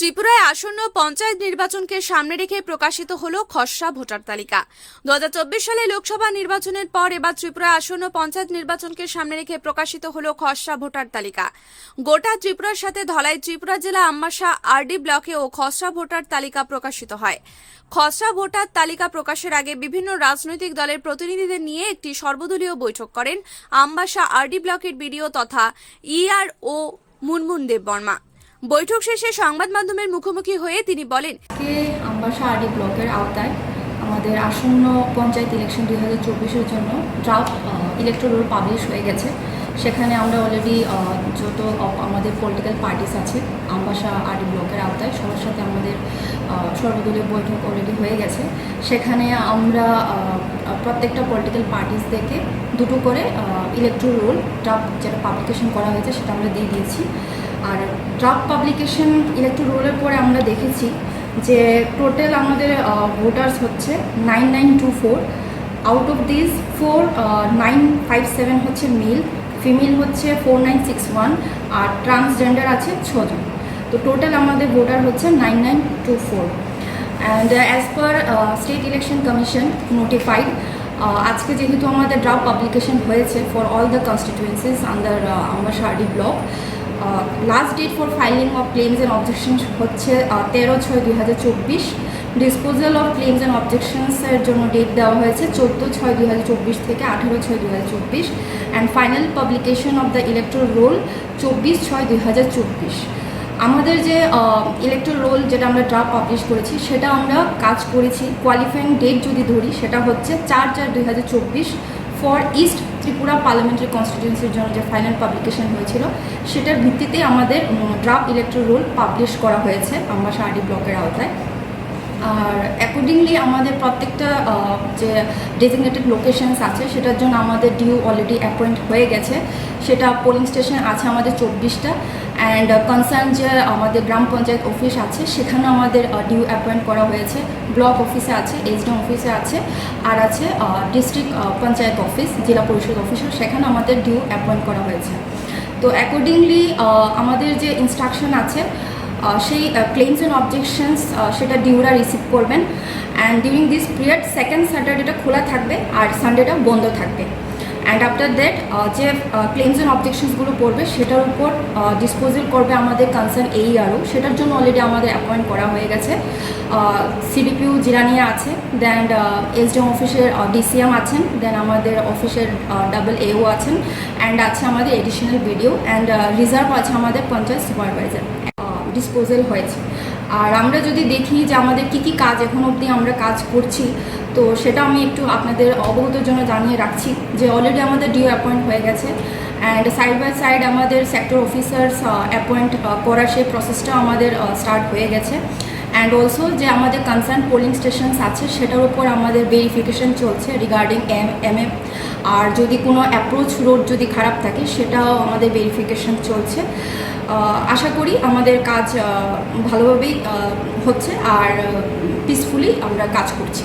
ত্রিপুরায় আসন্ন পঞ্চায়েত নির্বাচনকে সামনে রেখে প্রকাশিত হল খসড়া ভোটার তালিকা। দু হাজার চব্বিশ সালে লোকসভা নির্বাচনের পর এবার ত্রিপুরায় আসন্ন পঞ্চায়েত নির্বাচনকে সামনে রেখে প্রকাশিত হল খসড়া ভোটার তালিকা। গোটা ত্রিপুরার সাথে ধলাই ত্রিপুরা জেলা আম্বাসা, আরডি ব্লকেও খসড়া ভোটার তালিকা প্রকাশিত হয়। খসড়া ভোটার তালিকা প্রকাশের আগে বিভিন্ন রাজনৈতিক দলের প্রতিনিধিদের নিয়ে একটি সর্বদলীয় বৈঠক করেন আম্বাসা, আরডি ব্লকের বিডিও তথা ইআর ও মুনমুন দেববর্মা। বৈঠক শেষে সংবাদ মাধ্যমের মুখোমুখি হয়ে তিনি বলেন আম্বাসা আরডি ব্লকের আওতায় আমাদের আসন্ন পঞ্চায়েত ইলেকশন দুই হাজার চব্বিশের জন্য ড্রাফট ইলেকট্রোল পাবলিশ হয়ে গেছে। সেখানে আমরা অলরেডি যত আমাদের পলিটিক্যাল পার্টিস আছে আম্বাসা আরডি ব্লকের আওতায় সবার সাথে আমাদের সর্বদলীয় বৈঠক অলরেডি হয়ে গেছে। সেখানে আমরা প্রত্যেকটা পলিটিক্যাল পার্টিস থেকে দুটো করে ইলেকট্রো রোল ড্রাফট যেটা পাবলিকেশন করা হয়েছে সেটা আমরা দিয়ে দিয়েছি। আর ড্রাফট পাবলিকেশন ইলেকট্রো রোলের পরে আমরা দেখেছি যে টোটাল আমাদের ভোটার্স হচ্ছে nine nine two four out of this four nine five seven হচ্ছে মেল ফিমেল হচ্ছে ফোর নাইন সিক্স ওয়ান আর ট্রান্সজেন্ডার আছে ছজন। তো টোটাল আমাদের ভোটার হচ্ছে nine nine two four and as per state election commission notified আজকে যেহেতু আমাদের ড্রাফট পাবলিকেশন হয়েছে for all the constituencies under আমার শার্ডি block last date for filing of claims and objections হচ্ছে তেরো ছয় দুই হাজার চব্বিশ। ডিসপোজাল অফ ক্লেমস অ্যান্ড অবজেকশনসের জন্য ডেট দেওয়া হয়েছে চোদ্দ ছয় দুই হাজার চব্বিশ থেকে আঠেরো ছয় দুই হাজার চব্বিশ। And final publication of the electoral roll চব্বিশ ছয় দুই হাজার চব্বিশ। আমাদের যে ইলেকট্রো রোল যেটা আমরা ড্রাফট পাবলিশ করেছি, সেটা আমরা কাজ করেছি। কোয়ালিফাইং ডেট যদি ধরি, সেটা হচ্ছে চার চার দুই হাজার চব্বিশ ফর ইস্ট ত্রিপুরা পার্লামেন্টারি কনস্টিটিউন্সির জন্য যে ফাইনাল পাবলিকেশন হয়েছিল, সেটার ভিত্তিতে আমাদের ড্রাফট ইলেকট্রো রোল পাবলিশ করা হয়েছে আমরা শাহারি ব্লকের আওতায়। আর অ্যাকর্ডিংলি আমাদের প্রত্যেকটা যে ডেজিগনেটেড লোকেশনস আছে, সেটার জন্য আমাদের ডিউ অলরেডি অ্যাপয়েন্ট হয়ে গেছে। সেটা পোলিং স্টেশন আছে আমাদের চব্বিশটা। অ্যান্ড কনসার্ন যে আমাদের গ্রাম পঞ্চায়েত অফিস আছে, সেখানে আমাদের ডিউ অ্যাপয়েন্ট করা হয়েছে। ব্লক অফিসে আছে এইচডিএম অফিসে আছে, আর আছে ডিস্ট্রিক্ট পঞ্চায়েত অফিস জেলা পরিষদ অফিসে সেখানে আমাদের ডিউ অ্যাপয়েন্ট করা হয়েছে। তো অ্যাকর্ডিংলি আমাদের যে ইনস্ট্রাকশন আছে সেই ক্লেমস অ্যান্ড অবজেকশনস সেটা ডিউরা রিসিভ করবেন। And during this period second স্যাটারডেটা খোলা থাকবে আর সানডেটা বন্ধ থাকবে। অ্যান্ড আফটার দ্যাট যে ক্লেমস অ্যান্ড অবজেকশনসগুলো পড়বে, সেটার উপর ডিসপোজাল করবে আমাদের কনসার্ন এই আরও সেটার জন্য অলরেডি আমাদের অ্যাপয়েন্ট করা হয়ে গেছে। সিডিপিউ জিরানিয়া আছে দেন এসডিএম অফিসের ডিসিএম আছেন দেন আমাদের অফিসের ডাবল এও আছেন অ্যান্ড আছে আমাদের এডিশনাল ভিডিও অ্যান্ড রিজার্ভ আছে আমাদের পঞ্চায়েত সুপারভাইজার ডিসপোজাল হয়েছে। আর আমরা যদি দেখি যে আমাদের কি কি কাজ এখন অবধি আমরা কাজ করছি, তো সেটা আমি একটু আপনাদের অবগতর জন্য জানিয়ে রাখছি যে অলরেডি আমাদের ডিও অ্যাপয়েন্ট হয়ে গেছে অ্যান্ড সাইড বাই সাইড আমাদের সেক্টর অফিসার্স অ্যাপয়েন্ট করার সেই প্রসেসটা আমাদের স্টার্ট হয়ে গেছে। অ্যান্ড অলসো যে আমাদের কনসার্ন পোলিং স্টেশনস আছে, সেটার উপর আমাদের ভেরিফিকেশন চলছে রিগার্ডিং এম এম এম আর যদি কোনো অ্যাপ্রোচ রোড যদি খারাপ থাকে, সেটাও আমাদের ভেরিফিকেশন চলছে। আশা করি আমাদের কাজ ভালোভাবেই হচ্ছে আর পিসফুলি আমরা কাজ করছি।